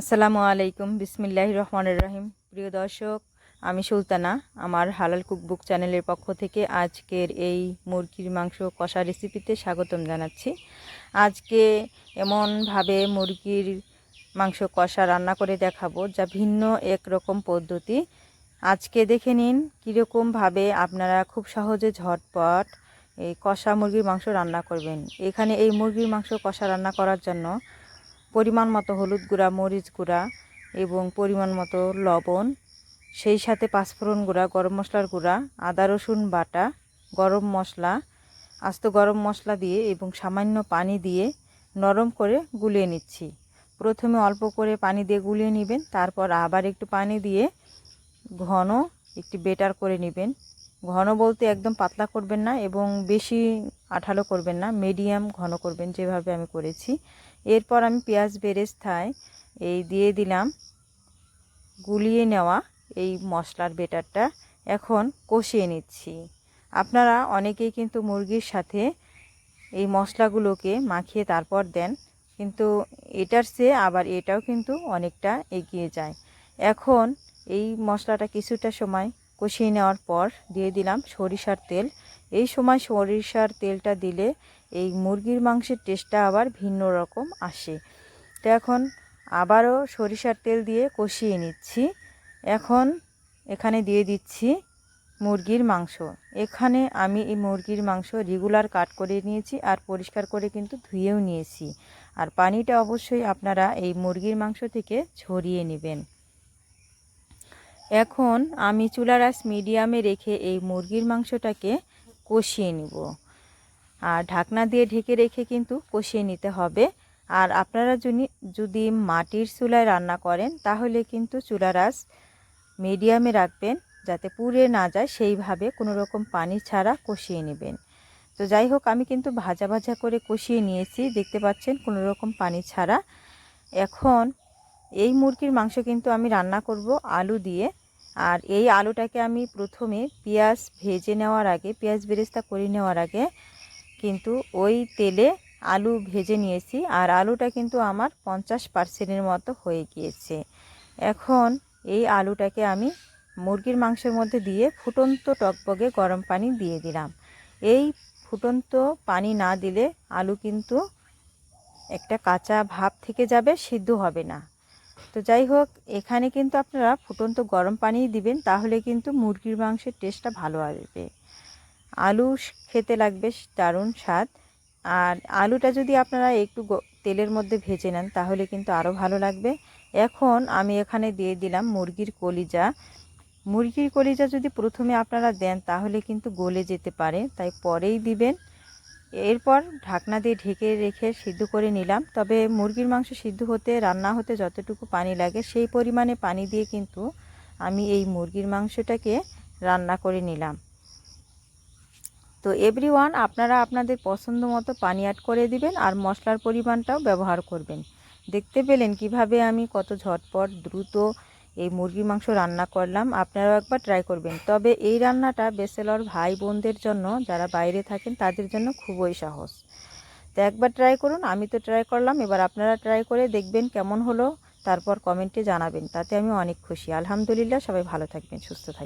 আসসালামু আলাইকুম বিসমিল্লাহ রহমান রহিম। প্রিয় দর্শক, আমি সুলতানা, আমার হালাল কুকবুক চ্যানেলের পক্ষ থেকে আজকের এই মুরগির মাংস কষা রেসিপিতে স্বাগতম জানাচ্ছি। আজকে এমনভাবে মুরগির মাংস কষা রান্না করে দেখাবো, যা ভিন্ন এক রকম পদ্ধতি। আজকে দেখে নিন কীরকমভাবে আপনারা খুব সহজে ঝটপট এই কষা মুরগির মাংস রান্না করবেন। এখানে এই মুরগির মাংস কষা রান্না করার জন্য পরিমাণ মতো হলুদ গুঁড়া, মরিচ গুঁড়া এবং পরিমাণ মতো লবণ, সেই সাথে পাঁচফোড়ন গুঁড়া, গরম মশলার গুঁড়া, আদা, রসুন বাটা, গরম মশলা, আস্ত গরম মশলা দিয়ে এবং সামান্য পানি দিয়ে নরম করে গুলিয়ে নিচ্ছি। প্রথমে অল্প করে পানি দিয়ে গুলিয়ে নেবেন, তারপর আবার একটু পানি দিয়ে ঘন একটি বেটার করে নেবেন। ঘন বলতে একদম পাতলা করবেন না এবং বেশি আঠালো করবেন না মিডিয়াম ঘন করবেন যেভাবে আমি করেছি। এরপর আমি পেঁয়াজ বেরেস্তায় এই দিয়ে দিলাম, গুলিয়ে নেওয়া এই মশলার বেটারটা। এখন কষিয়ে নিচ্ছি। আপনারা অনেকেই কিন্তু মুরগির সাথে এই মশলাগুলোকে মাখিয়ে তারপর দেন, কিন্তু এটার চেয়ে আবার এটাও কিন্তু অনেকটা এগিয়ে যায়। এখন এই মশলাটা কিছুটা সময় কষিয়ে নেওয়ার পর দিয়ে দিলাম সরিষার তেল। এই সময় সরিষার তেলটা দিলে এই মুরগির মাংসের টেস্টটা আবার ভিন্ন রকম আসে। তো এখন আবারও সরিষার তেল দিয়ে কষিয়ে নিচ্ছি। এখন এখানে দিয়ে দিচ্ছি মুরগির মাংস। এখানে আমি এই মুরগির মাংস রেগুলার কাট করে নিয়েছি আর পরিষ্কার করে কিন্তু ধুয়েও নিয়েছি। আর পানিটা অবশ্যই আপনারা এই মুরগির মাংস থেকে ছড়িয়ে নেবেন। এখন আমি চুলার আস মিডিয়ামে রেখে এই মুরগির মাংসটাকে কষিয়ে নিব। আর ঢাকনা দিয়ে ঢেকে রেখে কিন্তু কষিয়ে নিতে হবে। আর আপনারা যদি যদি মাটির চুলায় রান্না করেন, তাহলে কিন্তু চুলার মিডিয়ামে রাখবেন যাতে পুড়ে না যায়। সেইভাবে কোনো রকম পানি ছাড়া কষিয়ে নেবেন। তো যাই হোক, আমি কিন্তু ভাজা ভাজা করে কষিয়ে নিয়েছি। দেখতে পাচ্ছেন, কোনো রকম পানি ছাড়া। এখন এই মুরগির মাংস কিন্তু আমি রান্না করব আলু দিয়ে। আর এই আলুটাকে আমি প্রথমে পেঁয়াজ ভেজে নেওয়ার আগে, পেঁয়াজ বেরেস্তা করে নেওয়ার আগে কিন্তু ওই তেলে আলু ভেজে নিয়েছি আর আলুটা কিন্তু আমার পঞ্চাশ পার্সেন্টের মতো হয়ে গিয়েছে। এখন এই আলুটাকে আমি মুরগির মাংসের মধ্যে দিয়ে ফুটন্ত টকবগে গরম পানি দিয়ে দিলাম। এই ফুটন্ত পানি না দিলে আলু কিন্তু একটা কাঁচা ভাব থেকে যাবে, সিদ্ধ হবে না। তো যাই হোক, এখানে কিন্তু আপনারা ফুটন্ত গরম পানি দিবেন, তাহলে কিন্তু মুরগির মাংসের টেস্টটা ভালো আসবে। আলু খেতে লাগবে দারুণ স্বাদ। আর আলুটা যদি আপনারা একটু তেলের মধ্যে ভেজে নেন, তাহলে কিন্তু আরও ভালো লাগবে। এখন আমি এখানে দিয়ে দিলাম মুরগির কলিজা। মুরগির কলিজা যদি প্রথমে আপনারা দেন, তাহলে কিন্তু গলে যেতে পারে, তাই পরেই দিবেন। এরপর ঢাকনা দিয়ে ঢেকে রেখে সিদ্ধ করে নিলাম। তবে মুরগির মাংস সিদ্ধ হতে, রান্না হতে যতটুকু পানি লাগে, সেই পরিমাণে পানি দিয়ে কিন্তু আমি এই মুরগির মাংসটাকে রান্না করে নিলাম। তো এভরি ওয়ান আপনারা আপনাদের পছন্দ মতো পানি অ্যাড করে দিবেন আর মশলার পরিমাণটাও ব্যবহার করবেন। দেখতে পেলেন কীভাবে আমি কত ঝটপট, দ্রুত এই মুরগির মাংস রান্না করলাম, আপনারাও একবার ট্রাই করবেন। তবে এই রান্নাটা বেসেলর ভাই বোনদের জন্য, যারা বাইরে থাকেন, তাদের জন্য খুবই সহজ। তো একবার ট্রাই করুন, আমি তো ট্রাই করলাম, এবার আপনারা ট্রাই করে দেখবেন কেমন হলো, তারপর কমেন্টে জানাবেন, তাতে আমি অনেক খুশি। আলহামদুলিল্লাহ, সবাই ভালো থাকবেন, সুস্থ থাকবেন।